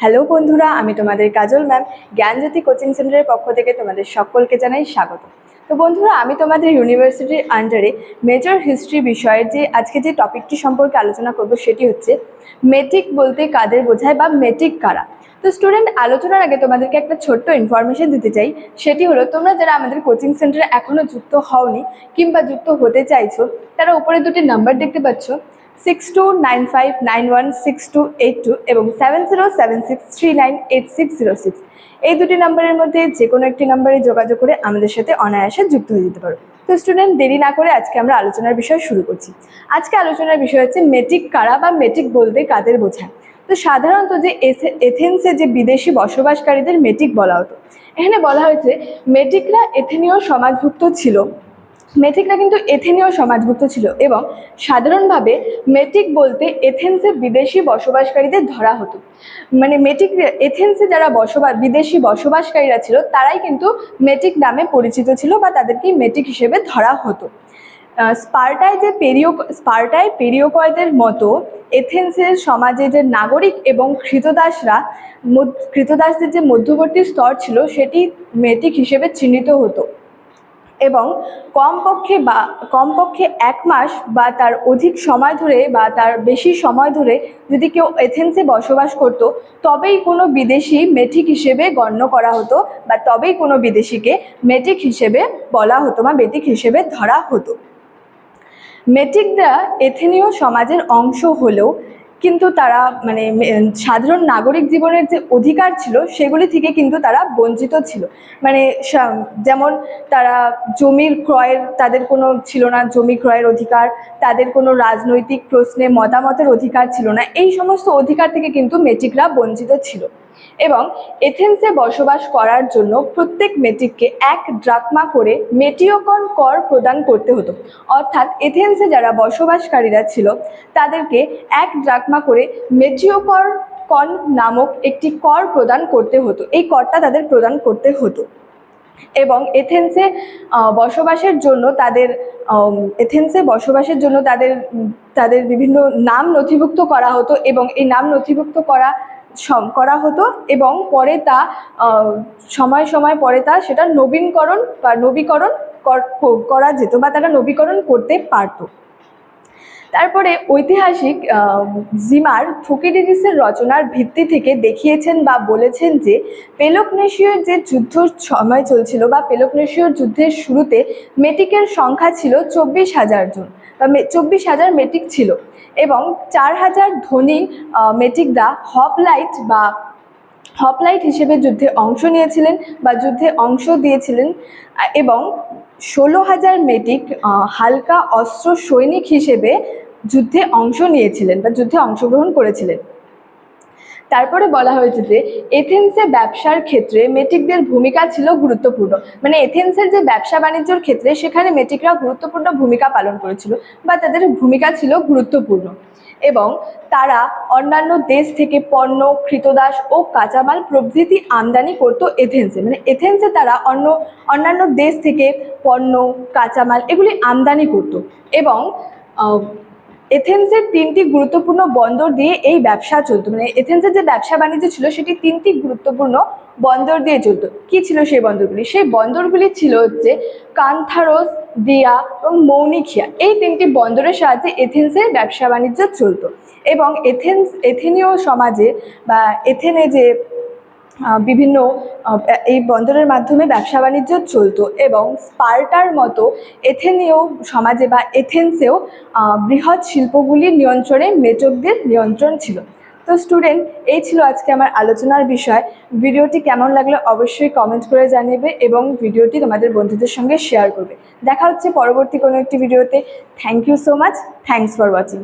Hello বন্ধুরা, আমি তোমাদের কাজল ম্যাম জ্ঞানজ্যোতি কোচিং সেন্টারের পক্ষ থেকে তোমাদের সকলকে জানাই স্বাগত। তো বন্ধুরা, আমি তোমাদের ইউনিভার্সিটির আন্ডারে মেজর হিস্ট্রি বিষয়ের যে আজকে যে টপিকটি সম্পর্কে আলোচনা করব সেটি হচ্ছে মেট্রিক বলতে কাদের বোঝায় বা মেট্রিক কারা? তো স্টুডেন্ট আলোচনার আগে তোমাদেরকে একটা ছোট্ট ইনফরমেশন দিতে চাই, সেটি হলো তোমরা যারা আমাদের কোচিং সেন্টারে এখনও যুক্ত হওনি কিংবা যুক্ত হতে চাইছো, তারা উপরে দুটি নাম্বার দেখতে পাচ্ছ। Six two nine five nine one six two eight two এবং seven zero seven six three nine eight six zero six এই দুটি নাম্বারের মধ্যে যে কোনো একটি নাম্বারে যোগাযোগ করে আমাদের সাথে অনায়াসে যুক্ত হয়ে যেতে পারো। তো স্টুডেন্ট দেরি না করে আজকে আমরা আলোচনার বিষয় শুরু করছি। আজকে আলোচনার বিষয় হচ্ছে মেট্রিক কারা বা মেট্রিক বলতে কাদের বোঝায়? তো সাধারণত যে এথেন্সে যে বিদেশি বসবাসকারীদের মেট্রিক বলা হতো, এখানে বলা হয়েছে, মেট্রিকরা এথেনীয় সমাজভুক্ত ছিল। মেট্রিকরা কিন্তু এথেনীয় সমাজভুক্ত ছিল এবং সাধারণভাবে মেট্রিক বলতে এথেন্সে বিদেশি বসবাসকারীদের ধরা হতো। মানে মেটিক এথেন্সে যারা বসবাস বিদেশি বসবাসকারীরা ছিল, তারাই কিন্তু মেটিক নামে পরিচিত ছিল বা তাদেরকেই মেটিক হিসেবে ধরা হতো। স্পার্টায় যে পেরিও, স্পার্টায় পেরিওকয়দের মতো এথেন্সের সমাজে যে নাগরিক এবং কৃতদাসরা কৃতদাসদের যে মধ্যবর্তী স্তর ছিল, সেটি মেটিক হিসেবে চিহ্নিত হতো। এবং কমপক্ষে বা, কমপক্ষে এক মাস বা তার অধিক সময় ধরে বা তার বেশি সময় ধরে যদি কেউ এথেন্সে বসবাস করত, তবেই কোনো বিদেশি মেট্রিক হিসেবে গণ্য করা হতো বা তবেই কোনো বিদেশিকে মেট্রিক হিসেবে বলা হতো বা মেট্রিক হিসেবে ধরা হতো। মেট্রিকরা এথেনীয় সমাজের অংশ হলেও কিন্তু তারা মানে সাধারণ নাগরিক জীবনের যে অধিকার ছিল, সেগুলি থেকে কিন্তু তারা বঞ্চিত ছিল। মানে যেমন তারা জমির ক্রয়ের, তাদের কোনো ছিল না জমি ক্রয়ের অধিকার, তাদের কোনো রাজনৈতিক প্রশ্নে মতামতের অধিকার ছিল না, এই সমস্ত অধিকার থেকে কিন্তু মেট্রিকরা বঞ্চিত ছিল। এবং এথেন্সে বসবাস করার জন্য প্রত্যেক মেট্রিককে এক ড্রাকমা করে মেটিওকন কর প্রদান করতে হতো। অর্থাৎ এথেন্সে যারা বসবাসকারীরা ছিল, তাদেরকে এক ড্রাকমা করে মেটিওকর কন নামক একটি কর প্রদান করতে হতো। এই করটা তাদের প্রদান করতে হতো। এবং এথেন্সে বসবাসের জন্য তাদের এথেন্সে বসবাসের জন্য তাদের তাদের বিভিন্ন নাম নথিভুক্ত করা হতো এবং এই নাম নথিভুক্ত করা করা হতো এবং পরে তা সময় সময় পরে তা সেটা নবীনকরণ বা নবীকরণ কর- করা যেত বা তারা নবীকরণ করতে পারতো। তারপরে ঐতিহাসিক জিমার থুকিডিডিসের রচনার ভিত্তি থেকে দেখিয়েছেন বা বলেছেন যে পেলোপনেশীয় যে যুদ্ধ সময় চলছিল বা পেলোপনেশীয় যুদ্ধের শুরুতে মেটিকের সংখ্যা ছিল চব্বিশ হাজার জন বা চব্বিশ হাজার মেটিক ছিল এবং চার হাজার ধনী মেটিকরা হপলাইট বা হপলাইট হিসেবে যুদ্ধে অংশ নিয়েছিলেন বা যুদ্ধে অংশ দিয়েছিলেন, এবং ষোলো হাজার মেটিক হালকা অস্ত্র সৈনিক হিসেবে যুদ্ধে অংশ নিয়েছিলেন বা যুদ্ধে অংশগ্রহণ করেছিলেন। তারপরে বলা হয়েছে যে এথেন্সে ব্যবসার ক্ষেত্রে মেটিকদের ভূমিকা ছিল গুরুত্বপূর্ণ। মানে এথেন্সের যে ব্যবসা বাণিজ্যর ক্ষেত্রে সেখানে মেটিকরা গুরুত্বপূর্ণ ভূমিকা পালন করেছিল বা তাদের ভূমিকা ছিল গুরুত্বপূর্ণ। এবং তারা অন্যান্য দেশ থেকে পণ্য, কৃতদাস ও কাঁচামাল প্রভৃতি আমদানি করত এথেন্সে। মানে এথেন্সে তারা অন্য, অন্যান্য দেশ থেকে পণ্য, কাঁচামাল এগুলি আমদানি করত। এবং এথেন্সের তিনটি গুরুত্বপূর্ণ বন্দর দিয়ে এই ব্যবসা চলতো। মানে এথেন্সের যে ব্যবসা বাণিজ্য ছিল, সেটি তিনটি গুরুত্বপূর্ণ বন্দর দিয়ে চলতো। কি ছিল সেই বন্দরগুলি? সেই বন্দরগুলি ছিল হচ্ছে কান্থারোস, দিয়া এবং মৌনিখিয়া। এই তিনটি বন্দরের সাহায্যে এথেন্সের ব্যবসা বাণিজ্য চলতো। এবং এথেন্স, এথেনীয় সমাজে বা এথেনে যে বিভিন্ন এই বন্দরের মাধ্যমে ব্যবসা বাণিজ্য চলতো এবং স্পার্টার মতো এথেনীয় সমাজে বা এথেন্সেও বৃহৎ শিল্পগুলির নিয়ন্ত্রণে মেটকদের নিয়ন্ত্রণ ছিল। তো স্টুডেন্ট, এই ছিল আজকে আমার আলোচনার বিষয়। ভিডিওটি কেমন লাগল অবশ্যই কমেন্ট করে জানাবে এবং ভিডিওটি তোমাদের বন্ধুদের সঙ্গে শেয়ার করবে। দেখা হচ্ছে পরবর্তী কোনো একটি ভিডিওতে। Thank you so much thanks for watching